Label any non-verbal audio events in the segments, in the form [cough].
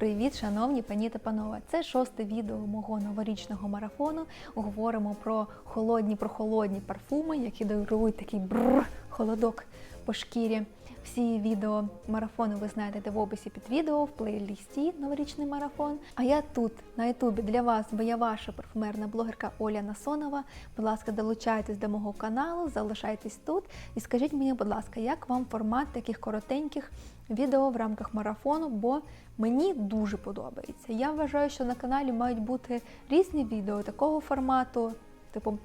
Привіт, шановні пані та панове! Це шосте відео мого новорічного марафону. Говоримо про холодні, прохолодні парфуми, які дарують такий бррр, холодок по шкірі. Всі відео марафону ви знайдете в описі під відео, в плейлісті Новорічний марафон. А я тут на Ютубі для вас, бо я ваша парфумерна блогерка Оля Насонова. Будь ласка, долучайтесь до мого каналу, залишайтесь тут і скажіть мені, будь ласка, як вам формат таких коротеньких відео в рамках марафону, бо мені дуже подобається. Я вважаю, що на каналі мають бути різні відео такого формату, типу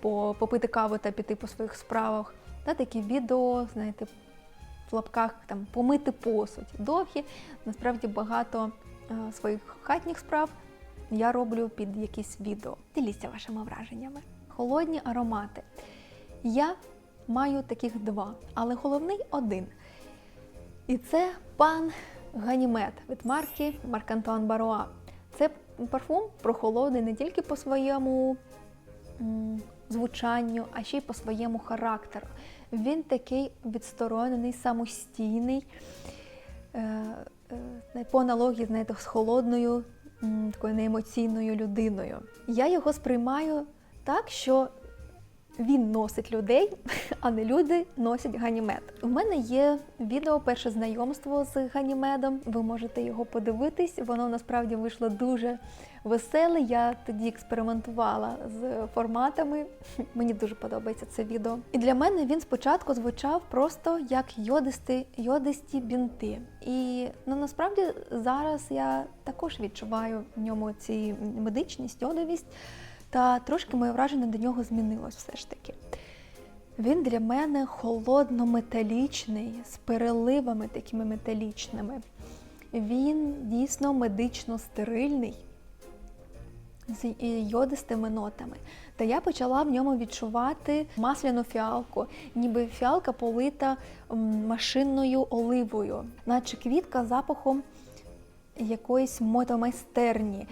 по- попити каву та піти по своїх справах. Та такі відео, знаєте, в лапках там помити посуд. Довгі, насправді багато е, своїх хатніх справ я роблю під якісь відео. Діліться вашими враженнями. Холодні аромати. Я маю таких два, але головний один. І це пан Ганімед від марки Марк Антуан Баруа. Це парфум прохолодний не тільки по своєму звучанню, а ще й по своєму характеру. Він такий відсторонений, самостійний, е, е, по аналогії, знаєте, з холодною, такою неемоційною людиною. Я його сприймаю так, що він носить людей, [laughs] а не люди носять ганімед. У мене є відео перше знайомство з ганімедом. Ви можете його подивитись. Воно насправді вийшло дуже веселе. Я тоді експериментувала з форматами. [laughs] Мені дуже подобається це відео. І для мене він спочатку звучав просто як йодисті, йодисті бінти. І ну насправді зараз я також відчуваю в ньому ці медичність, йодовість. Та трошки моє враження до нього змінилось все ж таки. Він для мене холодно-металічний, з переливами такими металічними. Він дійсно медично стерильний, з йодистими нотами. Та я почала в ньому відчувати масляну фіалку, ніби фіалка полита машинною оливою, наче квітка запахом якоїсь мотомайстерні.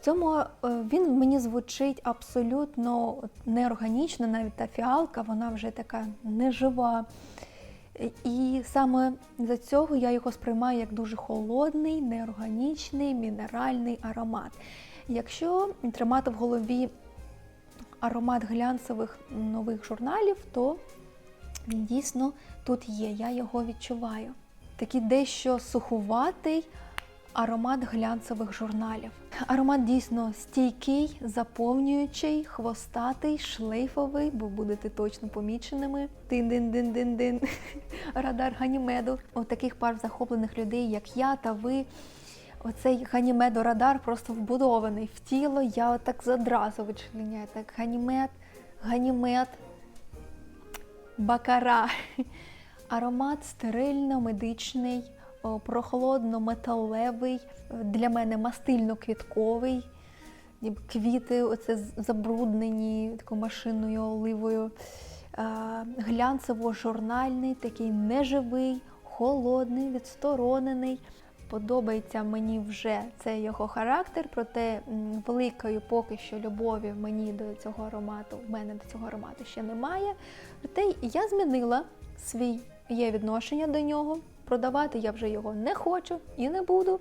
В цьому е, він мені звучить абсолютно неорганічно, навіть та фіалка, вона вже така нежива. І саме за цього я його сприймаю як дуже холодний, неорганічний, мінеральний аромат. Якщо тримати в голові аромат глянцевих нових журналів, то він дійсно тут є, я його відчуваю. Такий дещо сухуватий аромат глянцевих журналів. Аромат дійсно стійкий, заповнюючий, хвостатий, шлейфовий, бо будете точно поміченими. Дин-дин-дин-дин-дин. [laughs] Радар Ганімеду. У таких пар захоплених людей, як я та ви. Оцей ганімедо-радар просто вбудований в тіло. Я отак задразу вичленяю. Так, ганімед, ганімед, бакара. [laughs] Аромат стерильно-медичний, о, прохолодно-металевий, для мене мастильно-квітковий, квіти оце забруднені такою машинною оливою. Глянцево-журнальний, такий неживий, холодний, відсторонений. Подобається мені вже цей його характер, проте великої поки що любові мені до цього аромату, в мене до цього аромату ще немає. Проте я змінила свій відношення до нього. Продавати я вже його не хочу і не буду.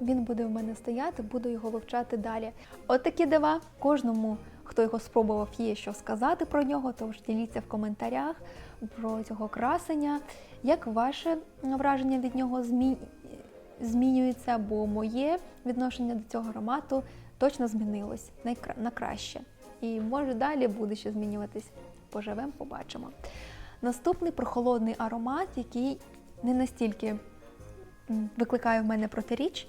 Він буде в мене стояти, буду його вивчати далі. От такі дива. Кожному, хто його спробував, є що сказати про нього, тож діліться в коментарях про цього красення. Як ваше враження від нього змі... змінюється, бо моє відношення до цього аромату точно змінилось на краще. І може далі буде ще змінюватись. Поживемо, побачимо. Наступний прохолодний аромат, який не настільки викликає в мене протиріч,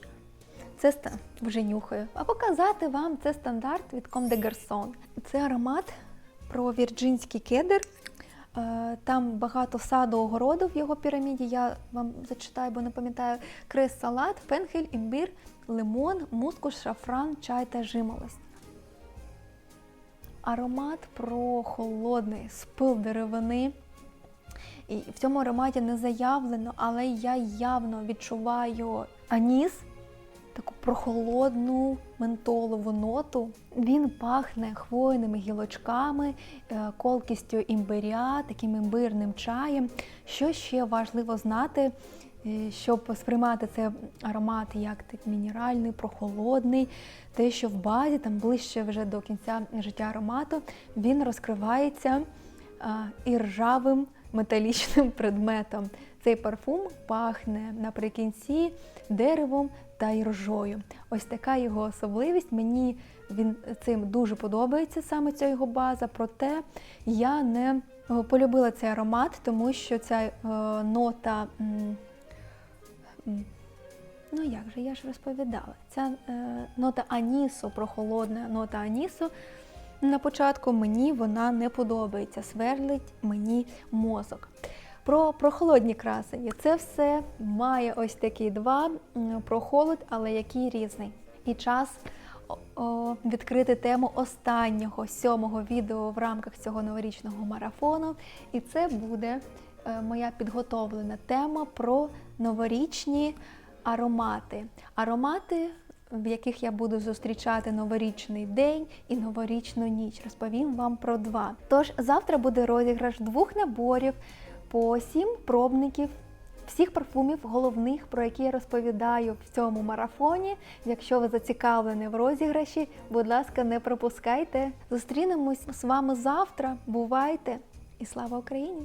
це вже нюхаю. А показати вам це стандарт від Comme des Garçons. Це аромат про вірджинський кедр. Е, Там багато саду огороду в його піраміді. Я вам зачитаю, бо не пам'ятаю. Крес салат, фенхель, імбир, лимон, мускус, шафран, чай та жимолость. Аромат про холодний спил деревини. І в цьому ароматі не заявлено, але я явно відчуваю аніс, таку прохолодну ментолову ноту. Він пахне хвойними гілочками, е, колкістю імбиря, таким імбирним чаєм. Що ще важливо знати, е, щоб сприймати цей аромат як так мінеральний, прохолодний, те, що в базі, там ближче вже до кінця життя аромату, він розкривається іржавим металічним предметом. Цей парфум пахне наприкінці деревом та іржою. Ось така його особливість. Мені він цим дуже подобається, саме ця його база. Проте я не е, полюбила цей аромат, тому що ця е, нота. Ну як же, я ж розповідала. Ця е, нота анісу, прохолодна нота анісу. На початку мені вона не подобається, сверлить мені мозок. Про прохолодні красені. Це все має ось такі два про холод, але який різний. І час відкрити тему останнього сьомого відео в рамках цього новорічного марафону. І це буде е, моя підготовлена тема про новорічні аромати. Аромати, в яких я буду зустрічати новорічний день і новорічну ніч. Розповім вам про два. Тож завтра буде розіграш двох наборів по сім пробників. Всіх парфумів головних, про які я розповідаю в цьому марафоні. Якщо ви зацікавлені в розіграші, будь ласка, не пропускайте. Зустрінемось з вами завтра. Бувайте і слава Україні!